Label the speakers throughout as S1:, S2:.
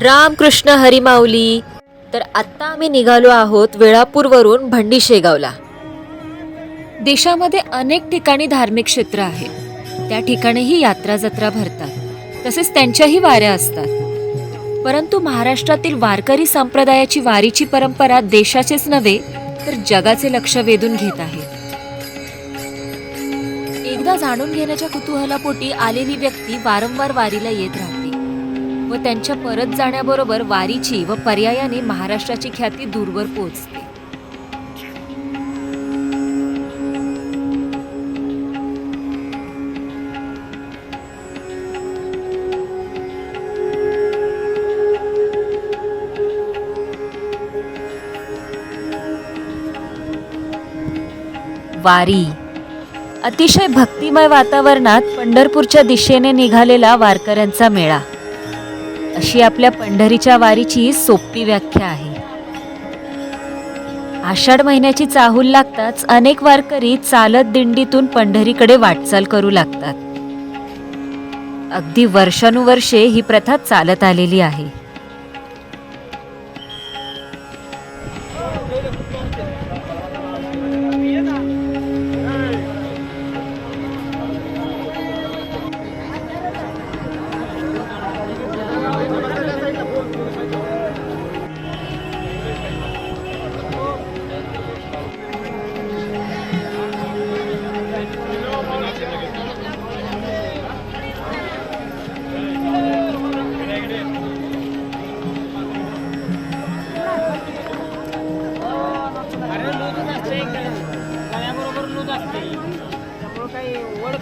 S1: रामकृष्ण हरिमाऊली. तर आत्ता आम्ही निघालो आहोत वेळापूरवरून भंडी शेगावला देशामध्ये अनेक ठिकाणी धार्मिक क्षेत्र आहेत त्या ठिकाणीही यात्रा जत्रा भरतात. तसेच त्यांच्याही वाऱ्या असतात. परंतु महाराष्ट्रातील वारकरी संप्रदायाची वारीची परंपरा देशाचेच नव्हे तर जगाचे लक्ष वेधून घेत आहे. एकदा जाणून घेण्याच्या कुतूहलापोटी आलेली व्यक्ती वारंवार वारीला येत राहते. व त्यांच्या परत जाण्याबरोबर वारीची व पर्यायाने महाराष्ट्राची ख्याती दूरवर पोहोचते. वारी. अतिशय भक्तिमय वातावरणात पंढरपूरच्या दिशेने निघालेला वारकऱ्यांचा मेळा. अशी आपल्या पंढरीच्या वारीची सोपी व्याख्या आहे. आषाढ महिन्याची चाहूल लागताच अनेक वारकरी चालत दिंडीतून पंढरीकडे वाटचाल करू लागतात. अगदी वर्षानुवर्षे ही प्रथा चालत आलेली आहे.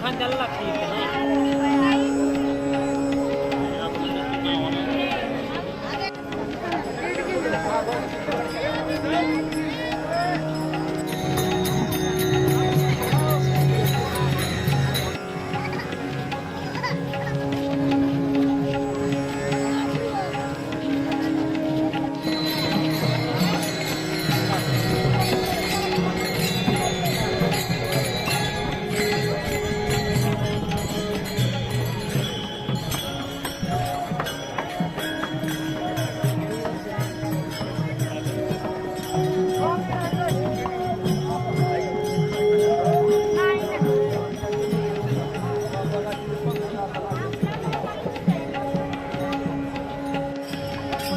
S2: काही वड खांद्याला लागते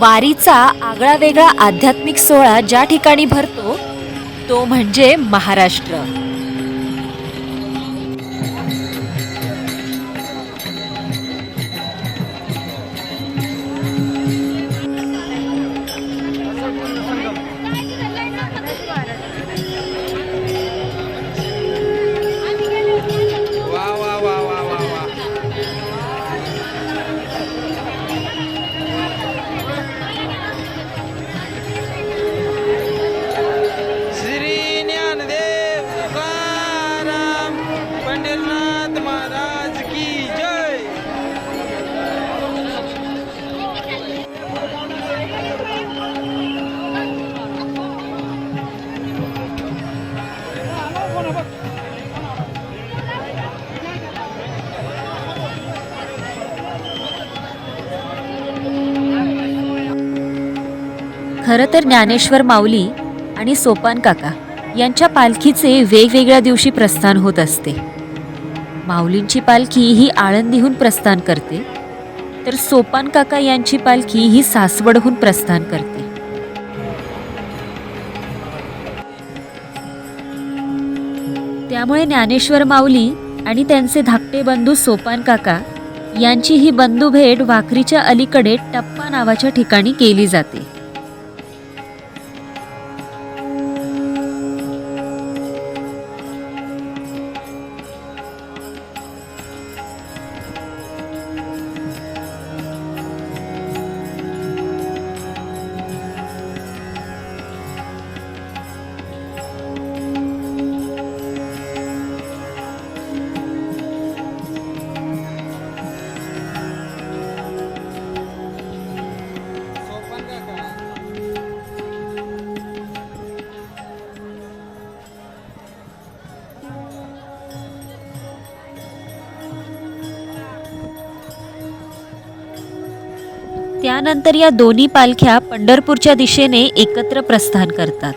S1: वारीचा आगळा वेगळा आध्यात्मिक सोहळा ज्या ठिकाणी भरतो तो म्हणजे महाराष्ट्र. खरं तर ज्ञानेश्वर माऊली आणि सोपान काका यांच्या पालखीचे वेगवेगळ्या दिवशी प्रस्थान होत असते. माऊलींची पालखी ही आळंदीहून प्रस्थान करते तर सोपान काका यांची पालखी ही सासवडहून प्रस्थान करते. त्यामुळे ज्ञानेश्वर माऊली आणि त्यांचे धाकटे बंधू सोपान काका यांची ही बंधुभेट वाखरीच्या अलीकडे टप्पा नावाच्या ठिकाणी केली जाते. त्यानंतर या दोन्ही पालख्या पंढरपूरच्या दिशेने एकत्र प्रस्थान करतात.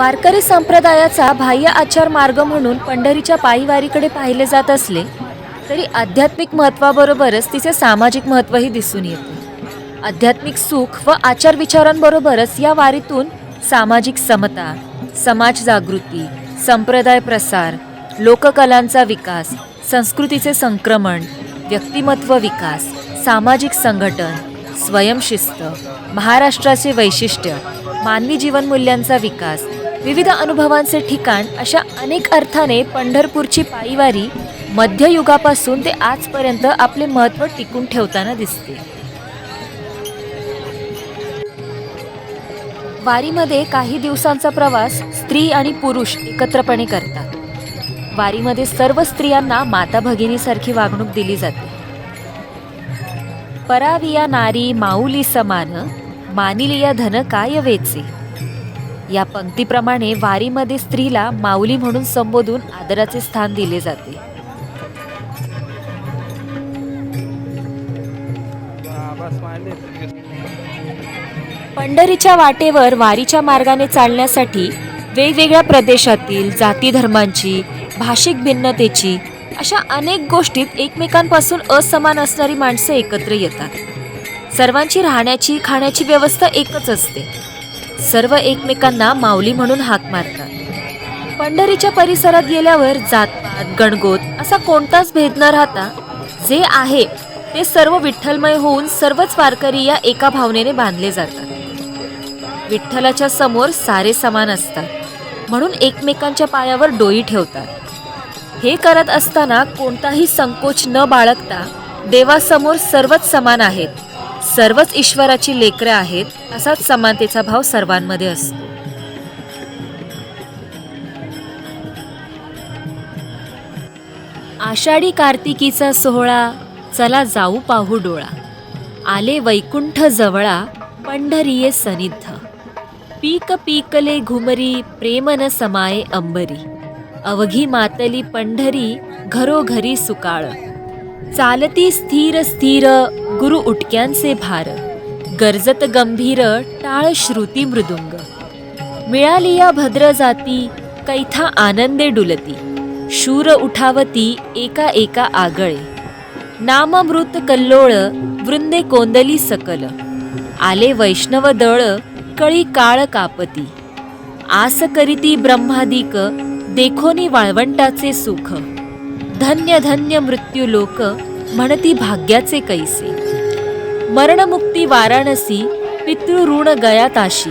S1: वारकरी संप्रदायाचा बाह्य आचार मार्ग म्हणून पंढरीच्या पायीवारीकडे पाहिले जात असले तरी आध्यात्मिक महत्वाबरोबरच तिचे सामाजिक महत्त्वही दिसून येते. आध्यात्मिक सुख व आचार विचारांबरोबरच या वारीतून सामाजिक समता समाज जागृती संप्रदाय प्रसार लोककलांचा विकास संस्कृतीचे संक्रमण व्यक्तिमत्व विकास सामाजिक संघटन स्वयंशिस्त महाराष्ट्राचे वैशिष्ट्य मानवी जीवनमूल्यांचा विकास विविध अनुभवांचे ठिकाण अशा अनेक अर्थाने पंढरपूरची पायीवारी मध्ययुगापासून ते आजपर्यंत आपले महत्त्व टिकून ठेवताना दिसते. वारीमध्ये काही दिवसांचा प्रवास स्त्री आणि पुरुष एकत्रपणे करतात. वारीमध्ये सर्व स्त्रियांना माता भगिनीसारखी वागणूक दिली जाते. पराविया नारी माऊली समान मानिलिया धन काय वेचे? या पंक्तीप्रमाणे वारीमध्ये स्त्रीला माऊली म्हणून संबोधून आदराचे स्थान दिले जाते. पंढरीच्या वाटेवर वारीच्या मार्गाने चालण्यासाठी वेगवेगळ्या प्रदेशातील जाती धर्मांची भाषिक भिन्नतेची अशा अनेक गोष्टीत एकमेकांपासून असमान असणारी माणसं एकत्र येतात. सर्वांची राहण्याची खाण्याची व्यवस्था एकच असते. सर्व एकमेकांना माऊली म्हणून हाक मारतात. पंढरीच्या परिसरात गेल्यावर जातपात गणगोत असा कोणताच भेद न राहता जे आहे ते सर्व विठ्ठलमय होऊन सर्वच वारकरी या एका भावनेने बांधले जातात. विठ्ठलाच्या समोर सारे समान असतात म्हणून एकमेकांच्या पायावर डोई ठेवतात. हे करत असताना कोणताही संकोच न बाळगता देवासमोर सर्वच समान आहेत. सर्वच ईश्वराची लेकरं आहेत असाच समानतेचा भाव सर्वांमध्ये असतो. आषाढी कार्तिकीचा सोहळा चला जाऊ पाहू डोळा. आले वैकुंठ जवळा पंढरीये सनिद्ध. पीक पीकले घुमरी प्रेमन समाये अंबरी. अवघी मातली पंढरी घरोघरी सुकाळ. चालती स्थिर स्थिर गुरु उटक्यांचे भार. गरजत गंभीर टाळ श्रुती मृदुंग. मिळाली या भद्र जाती कैथा आनंदे डुलती. शूर उठावती एका एका आगळे. नाममृत कल्लोळ वृंदे कोंदली सकल. आले वैष्णव दळ कळी काळ कापती. आस करीती ब्रह्मादिक देखोनी वाळवंटाचे सुख. धन्य धन्य मृत्यू लोक म्हणती भाग्याचे कैसे. मरणमुक्ती वाराणसी पितृऋण गयाताशी.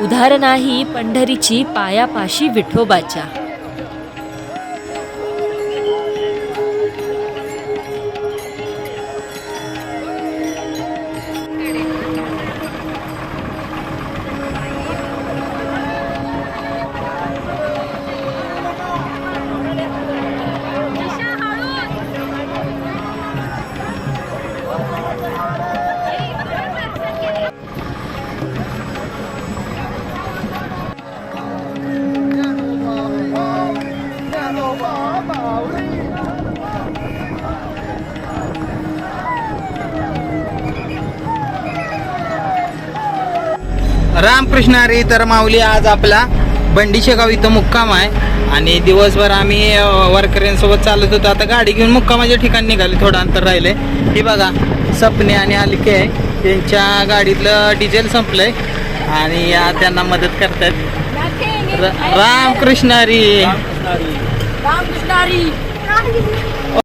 S1: उधार नाही पंढरीची पायापाशी विठोबाच्या.
S3: रामकृष्ण हरी तर माऊली आज आपला बंडीशेगाव इथं मुक्काम आहे. आणि दिवसभर आम्ही वारकऱ्यांसोबत चालत होतो. आता गाडी घेऊन मुक्कामाच्या ठिकाणी निघाले थोडं अंतर राहिले ही बघा सपने आणि आलिके आहे. त्यांच्या गाडीतलं डिझेल संपलंय. आणि या त्यांना मदत करतात र- रामकृष्ण हरी.
S2: रामकृष्ण हरी.